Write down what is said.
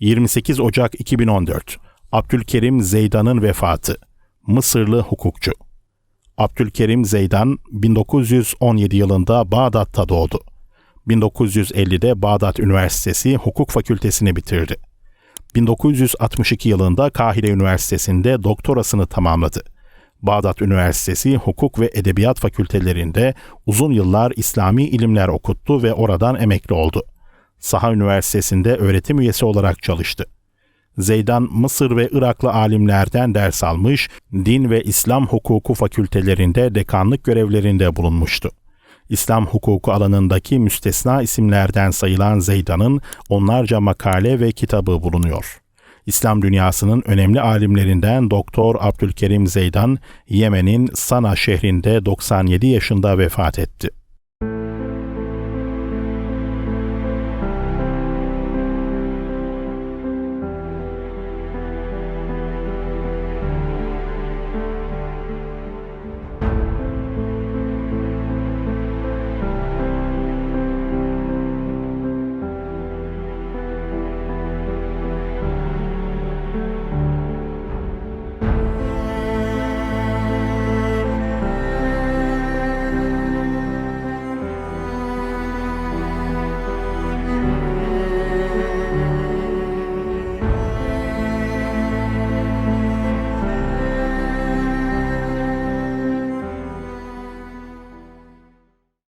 28 Ocak 2014 Abdülkerim Zeydan'ın vefatı. Mısırlı hukukçu. Abdülkerim Zeydan 1917 yılında Bağdat'ta doğdu. 1950'de Bağdat Üniversitesi Hukuk Fakültesini bitirdi. 1962 yılında Kahire Üniversitesi'nde doktorasını tamamladı. Bağdat Üniversitesi Hukuk ve Edebiyat Fakültelerinde uzun yıllar İslami ilimler okuttu ve oradan emekli oldu. Saha Üniversitesi'nde öğretim üyesi olarak çalıştı. Zeydan Mısır ve Iraklı alimlerden ders almış, din ve İslam hukuku fakültelerinde dekanlık görevlerinde bulunmuştu. İslam hukuku alanındaki müstesna isimlerden sayılan Zeydan'ın onlarca makale ve kitabı bulunuyor. İslam dünyasının önemli alimlerinden Doktor Abdülkerim Zeydan, Yemen'in Sana şehrinde 97 yaşında vefat etti.